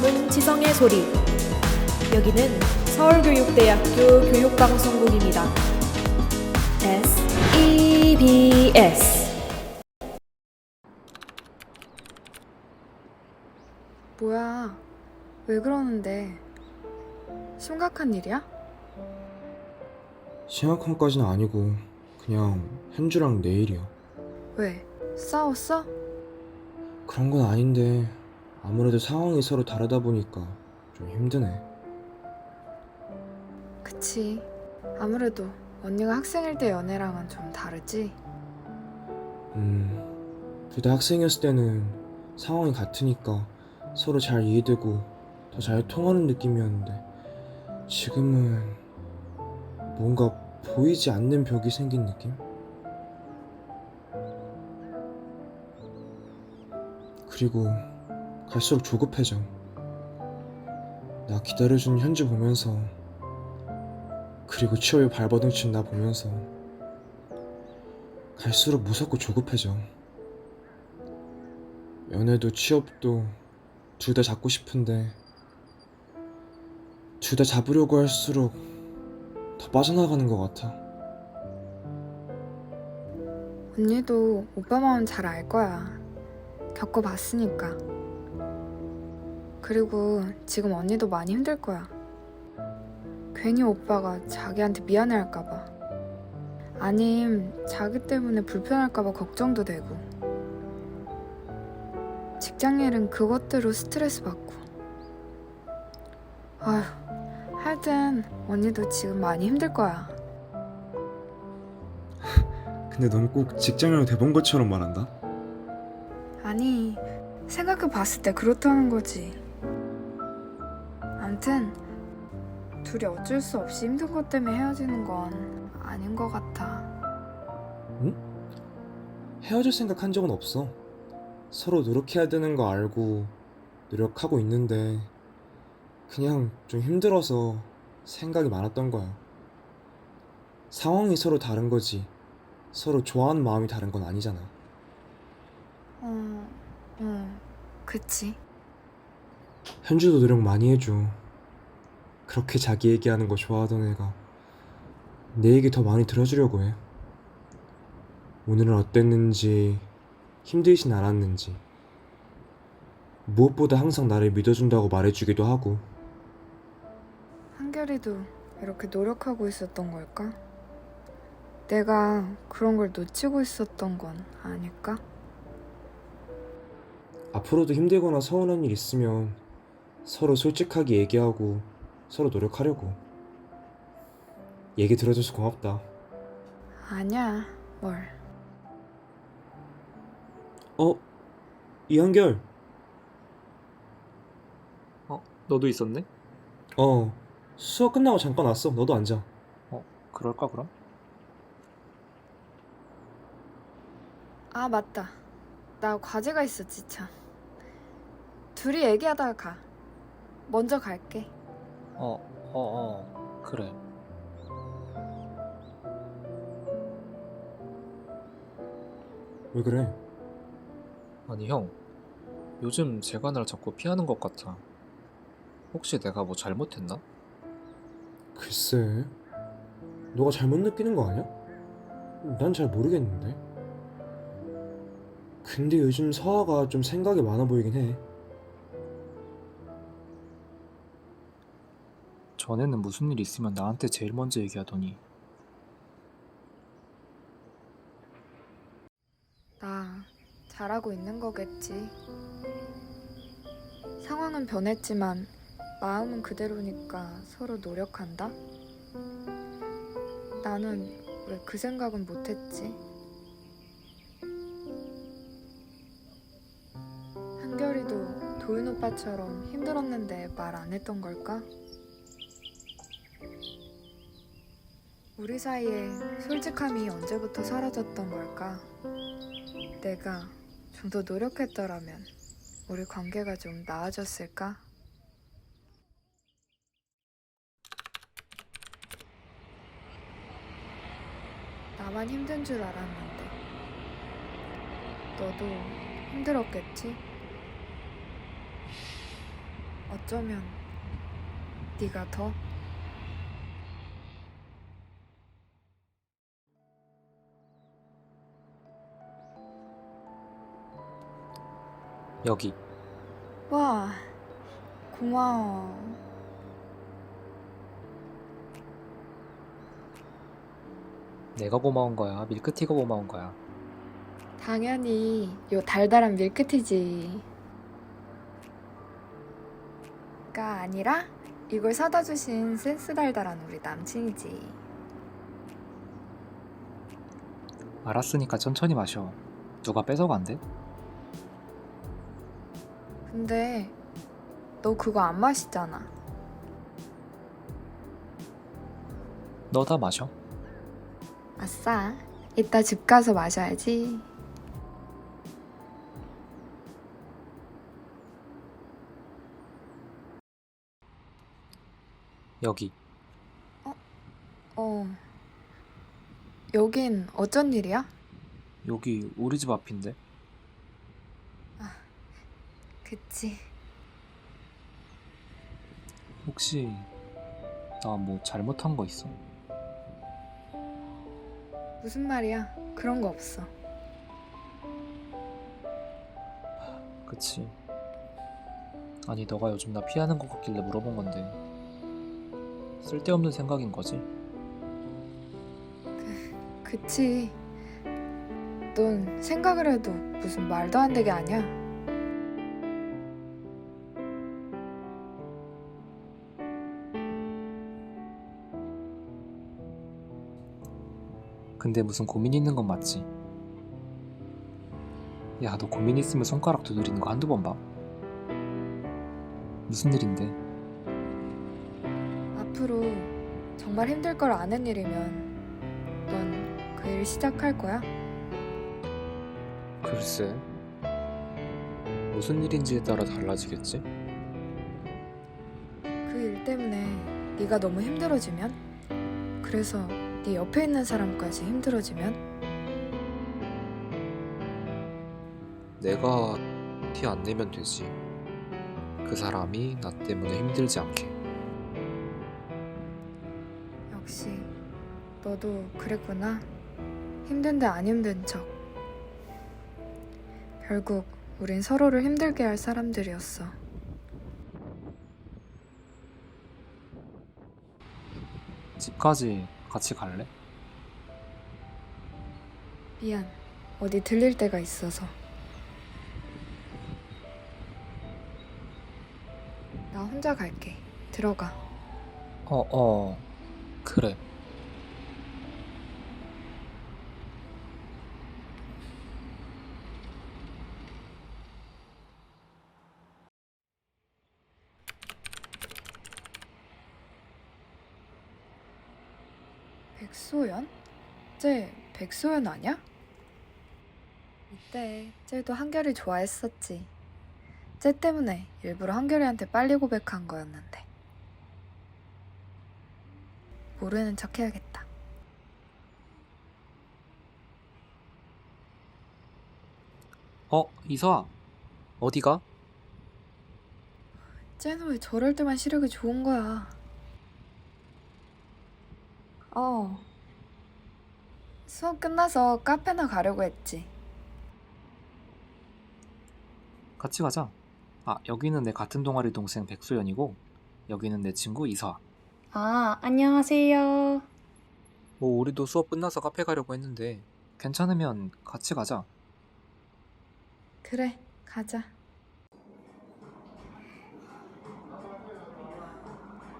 숨은 지성의 소리. 여기는 서울교육대학교 교육방송국입니다. S E B S. 뭐야? 왜 그러는데? 심각한 일이야? 심각한까지는 아니고 그냥 현주랑 내일이야. 왜? 싸웠어? 그런 건 아닌데 아무래도 상황이 서로 다르다 보니까 좀 힘드네. 그치. 아무래도 언니가 학생일 때 연애랑은 좀 다르지? 음, 둘 다 학생이었을 때는 상황이 같으니까 서로 잘 이해되고 더 잘 통하는 느낌이었는데 지금은 뭔가 보이지 않는 벽이 생긴 느낌? 그리고 갈수록 조급해져. 나 기다려준 현주 보면서 그리고 취업에 발버둥 친 나 보면서 갈수록 무섭고 조급해져. 연애도 취업도 둘 다 잡고 싶은데 둘 다 잡으려고 할수록 더 빠져나가는 것 같아. 언니도 오빠 마음 잘 알 거야. 겪어봤으니까. 그리고 지금 언니도 많이 힘들 거야. 괜히 오빠가 자기한테 미안해 할까봐. 아님, 자기 때문에 불편할까봐 걱정도 되고. 직장 일은 그것대로 스트레스 받고. 아휴, 하여튼, 언니도 지금 많이 힘들 거야. 근데 넌 꼭 직장을 대본 것처럼 말한다. 아니, 생각해 봤을 때 그렇다는 거지. 암튼, 둘이 어쩔 수 없이 힘든 것 때문에 헤어지는 건 아닌 것 같아. 헤어질 생각 한 적은 없어. 서로 노력해야 되는 거 알고 노력하고 있는데 그냥 좀 힘들어서 생각이 많았던 거야. 상황이 서로 다른 거지. 서로 좋아하는 마음이 다른 건 아니잖아. 어, 어, 그치. 현주도 노력 많이 해줘. 그렇게 자기 얘기하는 거 좋아하던 애가 내 얘기 더 많이 들어주려고 해. 오늘은 어땠는지, 힘들진 않았는지. 무엇보다 항상 나를 믿어준다고 말해주기도 하고. 한결이도 이렇게 노력하고 있었던 걸까? 내가 그런 걸 놓치고 있었던 건 아닐까? 앞으로도 힘들거나 서운한 일 있으면 서로 솔직하게 얘기하고 서로 노력하려고. 얘기 들어줘서 고맙다. 아니야, 뭘. 어? 이한결. 어, 너도 있었네? 어. 수업 끝나고 잠깐 왔어. 너도 앉아. 그럴까 그럼? 아, 맞다. 나 과제가 있었지, 참. 둘이 얘기하다가 가. 먼저 갈게. 어, 어, 어, 그래. 왜 그래? 아니 형, 요즘 제가 날 자꾸 피하는 것 같아. 혹시 내가 뭐 잘못했나? 글쎄. 너가 잘못 느끼는 거 아니야? 난 잘 모르겠는데. 근데 요즘 서아가 좀 생각이 많아 보이긴 해. 전에는 무슨 일 있으면 나한테 제일 먼저 얘기하더니 나 잘하고 있는 거겠지. 상황은 변했지만 마음은 그대로니까 서로 노력한다. 나는 왜 그 생각은 못했지? 한결이도 도윤 오빠처럼 힘들었는데 말 안 했던 걸까? 우리 사이에 솔직함이 언제부터 사라졌던 걸까? 내가 좀 더 노력했더라면 우리 관계가 좀 나아졌을까? 나만 힘든 줄 알았는데 너도 힘들었겠지? 어쩌면 네가 더 여기. 와, 고마워. 내가 고마운 거야. 밀크티가 고마운 거야. 당연히 요 달달한 밀크티지. 가 아니라 이걸 사다 주신 센스 달달한 우리 남친이지. 알았으니까 천천히 마셔. 누가 뺏어간대? 근데 너 그거 안 마시잖아. 너 다 마셔. 아싸. 이따 집 가서 마셔야지. 여기. 어. 여긴 어쩐 일이야? 여기 우리 집 앞인데. 그치. 혹시 나 뭐 잘못한 거 있어? 무슨 말이야? 그런 거 없어. 그치. 아니 너가 요즘 나 피하는 것 같길래 물어본 건데 쓸데없는 생각인 거지? 그치. 넌 생각을 해도 무슨 말도 안 되게 아니 근데 무슨 고민 있는 건 맞지? 야, 너 고민 있으면 손가락 두드리는 거 한두 번 봐. 무슨 일인데? 앞으로 정말 힘들 걸 아는 일이면 넌 그 일 시작할 거야? 글쎄. 무슨 일인지에 따라 달라지겠지? 그 일 때문에 네가 너무 힘들어지면? 그래서 네 옆에 있는 사람까지 힘들어지면? 내가 티 안 내면 되지. 그 사람이 나 때문에 힘들지 않게. 역시 너도 그랬구나. 힘든데 안 힘든 척. 결국 우린 서로를 힘들게 할 사람들이었어. 집까지 같이 갈래? 미안. 어디 들릴 데가 있어서. 나 혼자 갈게. 들어가. 어, 어. 그래. 백 소연? 쟤 백소연 아냐? 이때 쟤도 한결이 좋아했었지. 쟤 때문에 일부러 한결이한테 빨리 고백한 거였는데. 모르는 척 해야겠다. 어, 이서아. 어디가? 쟤는 왜 저럴 때만 시력이 좋은 거야? 어. 수업 끝나서 카페나 가려고 했지. 같이 가자. 아, 여기는 내 같은 동아리 동생 백소연이고, 여기는 내 친구 이서아. 아, 안녕하세요. 뭐, 우리도 수업 끝나서 카페 가려고 했는데, 괜찮으면 같이 가자. 그래, 가자.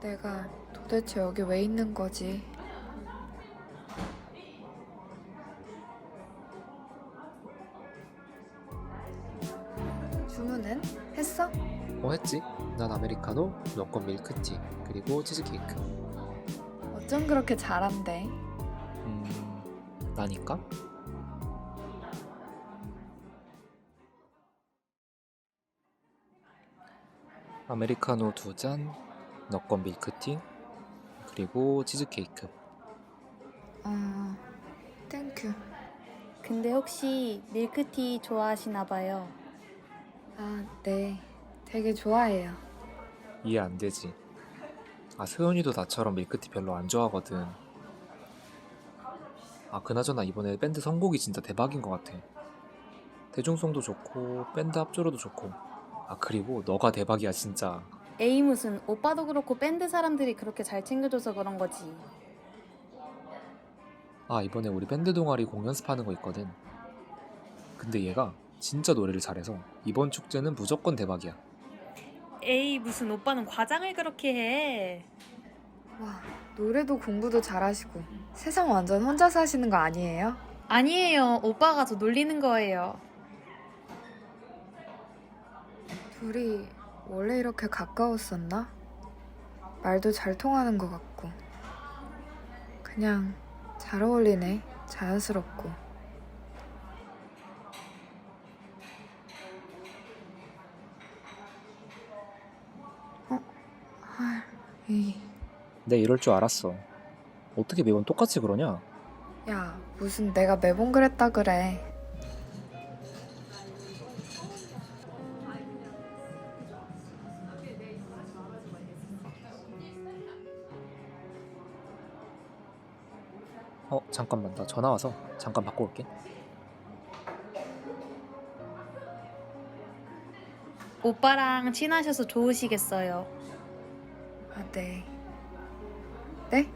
내가 도대체 여기 왜 있는 거지? 했지? 난 아메리카노, 너건 밀크티, 그리고 치즈케이크. 어쩜 그렇게 잘한대? 음, 나니까? 아메리카노 두 잔, 너건 밀크티, 그리고 치즈케이크. 어, 땡큐. 근데 혹시 밀크티 좋아하시나 봐요. 아, 네. 되게 좋아해요. 이해 안 되지. 아, 소연이도 나처럼 밀크티 별로 안 좋아하거든. 아, 그나저나 이번에 밴드 선곡이 진짜 대박인 것 같아. 대중성도 좋고, 밴드 합주로도 좋고. 아, 그리고 너가 대박이야, 진짜. 에이 무슨 오빠도 그렇고 밴드 사람들이 그렇게 잘 챙겨줘서 그런 거지. 아, 이번에 우리 밴드 동아리 공연 연습하는 거 있거든. 근데 얘가 진짜 노래를 잘해서 이번 축제는 무조건 대박이야. 에이, 무슨 오빠는 과장을 그렇게 해. 와, 노래도 공부도 잘하시고 세상 완전 혼자 사시는 거 아니에요? 아니에요. 오빠가 저 놀리는 거예요. 둘이 원래 이렇게 가까웠었나? 말도 잘 통하는 것 같고 그냥 잘 어울리네 자연스럽고 아, 이... 내 이럴 줄 알았어. 어떻게 매번 똑같이 그러냐? 야 무슨 내가 매번 그랬다 그래 어, 잠깐만. 나 전화 와서 잠깐 바꿔 올게. 오빠랑 친하셔서 좋으시겠어요. 아 네. 네?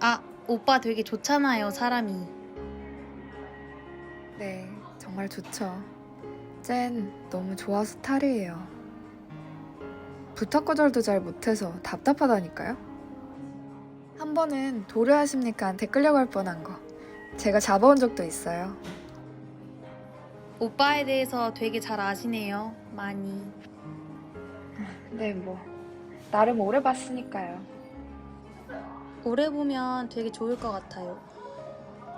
아, 오빠 되게 좋잖아요, 사람이. 네, 정말 좋죠. 쟨 너무 좋아서 탈이에요. 부탁 거절도 잘 못해서 답답하다니까요. 한 번은 도래하십니까한테 끌려갈 뻔한 거 제가 잡아온 적도 있어요. 오빠에 대해서 되게 잘 아시네요. 많이. 네, 뭐 나름 오래 봤으니까요. 오래 보면 되게 좋을 것 같아요.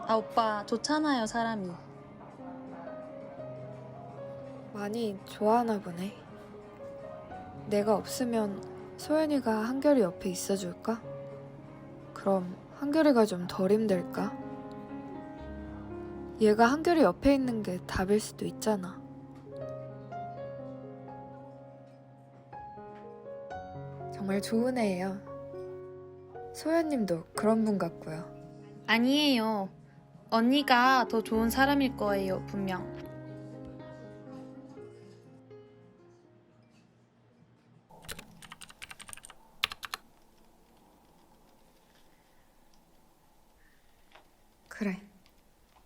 아, 오빠 좋잖아요, 사람이. 많이 좋아하나 보네. 내가 없으면 소연이가 한결이 옆에 있어줄까? 그럼 한결이가 좀 덜 힘들까? 얘가 한결이 옆에 있는 게 답일 수도 있잖아. 정말 좋은 애예요. 소연님도 그런 분 같고요. 아니에요. 언니가 더 좋은 사람일 거예요, 분명. 그래.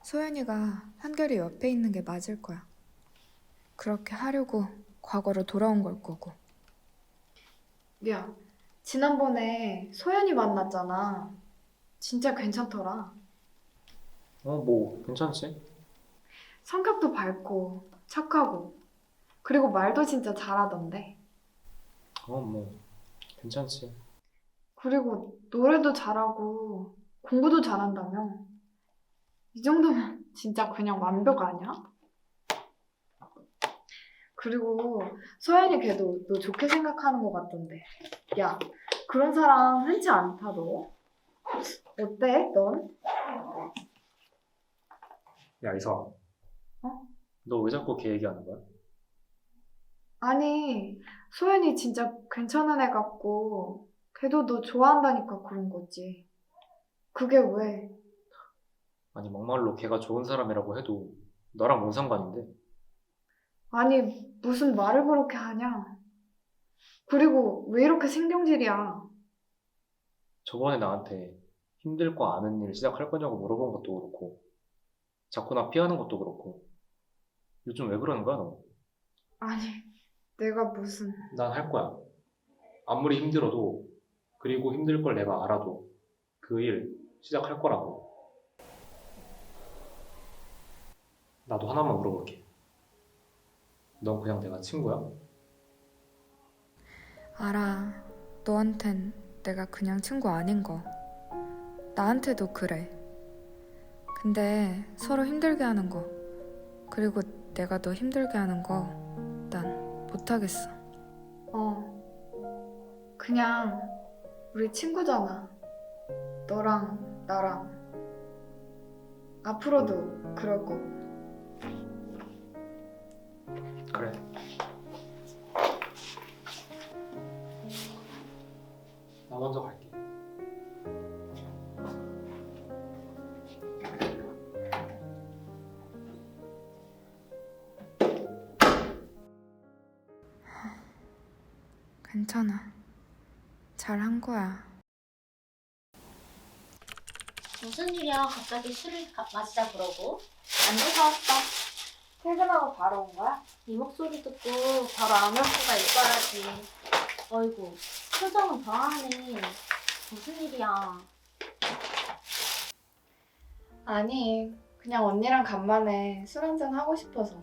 소연이가 한결이 옆에 있는 게 맞을 거야. 그렇게 하려고 과거로 돌아온 걸 거고. 야, 지난번에 소연이 만났잖아. 진짜 괜찮더라. 어, 뭐, 괜찮지? 성격도 밝고 착하고 그리고 말도 진짜 잘하던데. 어, 뭐, 괜찮지. 그리고 노래도 잘하고 공부도 잘한다며. 이 정도면 진짜 그냥 완벽 아니야? 그리고 소연이 걔도 너 좋게 생각하는 것 같던데. 야, 그런 사람 흔치 않다 너. 어때, 넌? 야, 이서. 어? 너 왜 자꾸 걔 얘기하는 거야? 아니, 소연이 진짜 괜찮은 애 같고, 걔도 너 좋아한다니까 그런 거지. 그게 왜? 아니, 막말로 걔가 좋은 사람이라고 해도 너랑 뭔 상관인데? 아니, 무슨 말을 그렇게 하냐? 그리고 왜 이렇게 신경질이야? 저번에 나한테 힘들 거 아는 일 시작할 거냐고 물어본 것도 그렇고, 자꾸 나 피하는 것도 그렇고, 요즘 왜 그러는 거야, 너? 아니, 내가 무슨. 난 할 거야. 아무리 힘들어도, 그리고 힘들 걸 내가 알아도, 그 일 시작할 거라고. 나도 하나만 물어볼게. 넌 그냥 내가 친구야? 알아. 너한텐 내가 그냥 친구 아닌 거. 나한테도 그래. 근데 서로 힘들게 하는 거, 그리고 내가 너 힘들게 하는 거, 난 못하겠어. 어. 그냥 우리 친구잖아. 너랑 나랑. 앞으로도 그럴 거고. 그래. 나 먼저 갈게. 괜찮아. 잘한 거야. 무슨 일이야 갑자기 술을 가- 마시자 그러고? 안도 사왔어 퇴근하고 바로 온 거야? 이 목소리 듣고 바로 수가 있어야지. 어이구, 표정은 더하네. 무슨 일이야? 아니, 그냥 언니랑 간만에 술 한잔 하고 싶어서.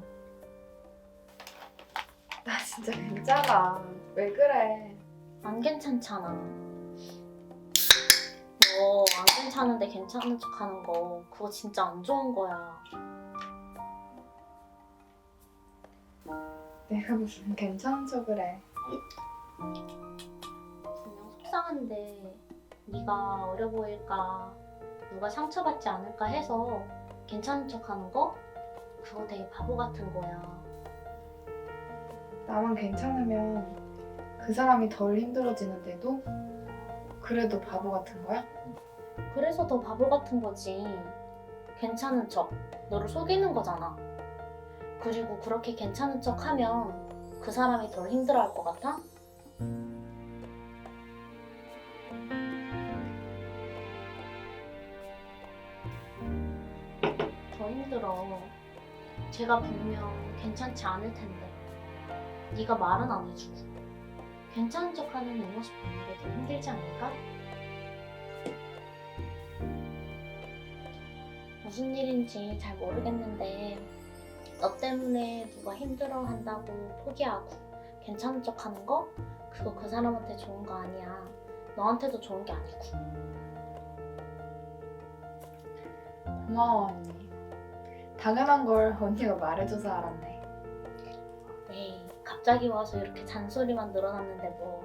나 진짜 괜찮아. 왜 그래? 안 괜찮잖아. 너 안 괜찮은데 괜찮은 척 하는 거, 그거 진짜 안 좋은 거야. 내가 무슨 괜찮은 척을 해. 분명 속상한데 네가 어려 보일까 누가 상처받지 않을까 해서 괜찮은 척 하는 거? 그거 되게 바보 같은 거야. 나만 괜찮으면 그 사람이 덜 힘들어지는데도 그래도 바보 같은 거야? 그래서 더 바보 같은 거지. 괜찮은 척. 너를 속이는 거잖아 그리고 그렇게 괜찮은 척 하면 그 사람이 덜 힘들어 할 것 같아? 더 힘들어. 제가 분명 괜찮지 않을 텐데. 네가 말은 안 해주고. 괜찮은 척 하는 내 모습 보는 게 더 힘들지 않을까? 무슨 일인지 잘 모르겠는데 너 때문에 누가 힘들어한다고 포기하고 괜찮은 척 하는 거 그거 그 사람한테 좋은 거 아니야. 너한테도 좋은 게 아니고. 고마워 언니. 당연한 걸 언니가 말해줘서 알았네. 에이, 갑자기 와서 이렇게 잔소리만 늘어났는데 뭐.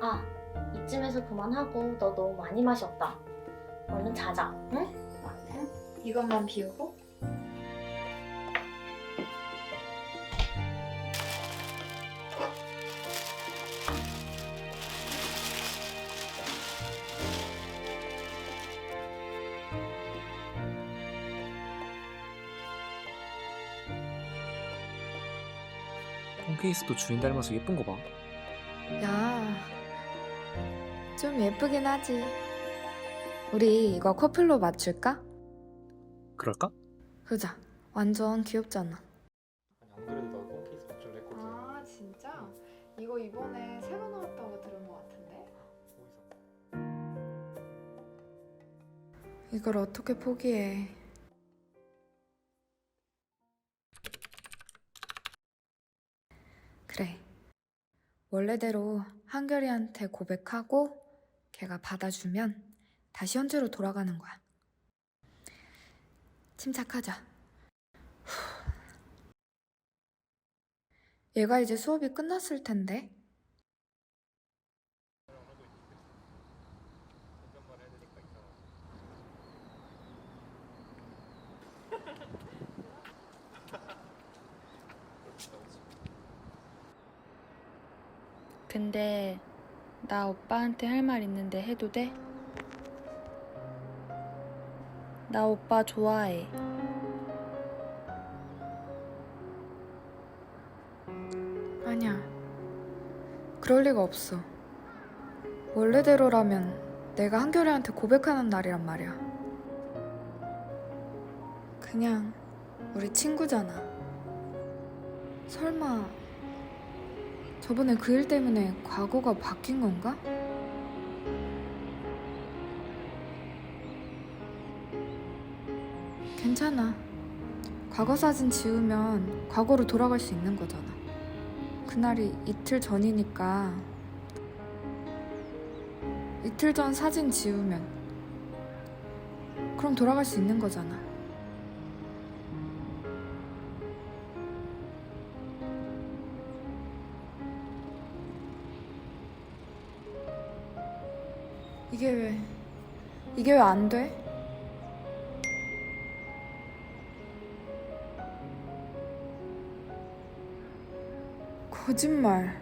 아, 이쯤에서 그만하고 너 너무 많이 마셨다. 얼른 자자, 응? 이것만 비우고? 폰 케이스도 주인 닮아서 예쁜 거 봐. 야, 좀 예쁘긴 하지. 우리 이거 커플로 맞출까? 그럴까? 그자. 완전 귀엽잖아. 아니 안 그래도 나 폰케이스 맞출래 했거든 아 진짜? 이거 이번에 새로 나왔다고 들은 것 같은데? 이걸 어떻게 포기해? 그래. 원래대로 한결이한테 고백하고 걔가 받아주면 다시 현재로 돌아가는 거야. 침착하자. 후. 얘가 이제 수업이 끝났을 텐데. 근데 나 오빠한테 할 말 있는데 해도 돼? 나 오빠 좋아해. 아니야. 그럴 리가 없어. 원래대로라면 내가 한결이한테 고백하는 날이란 말이야. 그냥 우리 친구잖아. 설마 저번에 그 일 때문에 과거가 바뀐 건가? 괜찮아. 과거 사진 지우면 과거로 돌아갈 수 있는 거잖아. 그날이 이틀 전이니까 이틀 전 사진 지우면 그럼 돌아갈 수 있는 거잖아. 이게 왜 이게 왜 안 돼? 거짓말.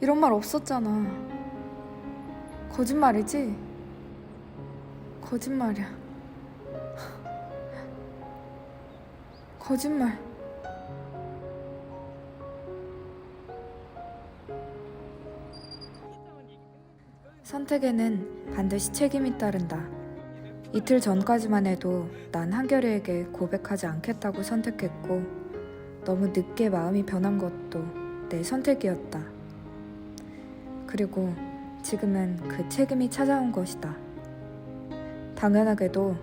이런 말 없었잖아. 거짓말이지? 거짓말이야. 거짓말. 선택에는 반드시 책임이 따른다. 이틀 전까지만 해도 난 한결이에게 고백하지 않겠다고 선택했고 너무 늦게 마음이 변한 것도 내 선택이었다. 그리고 지금은 그 책임이 찾아온 것이다. 당연하게도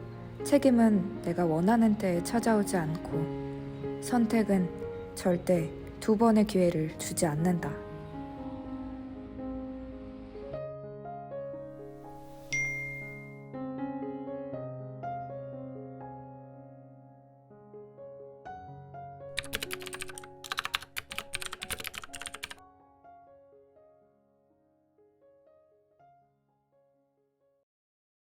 책임은 내가 원하는 때에 찾아오지 않고 선택은 절대 두 번의 기회를 주지 않는다.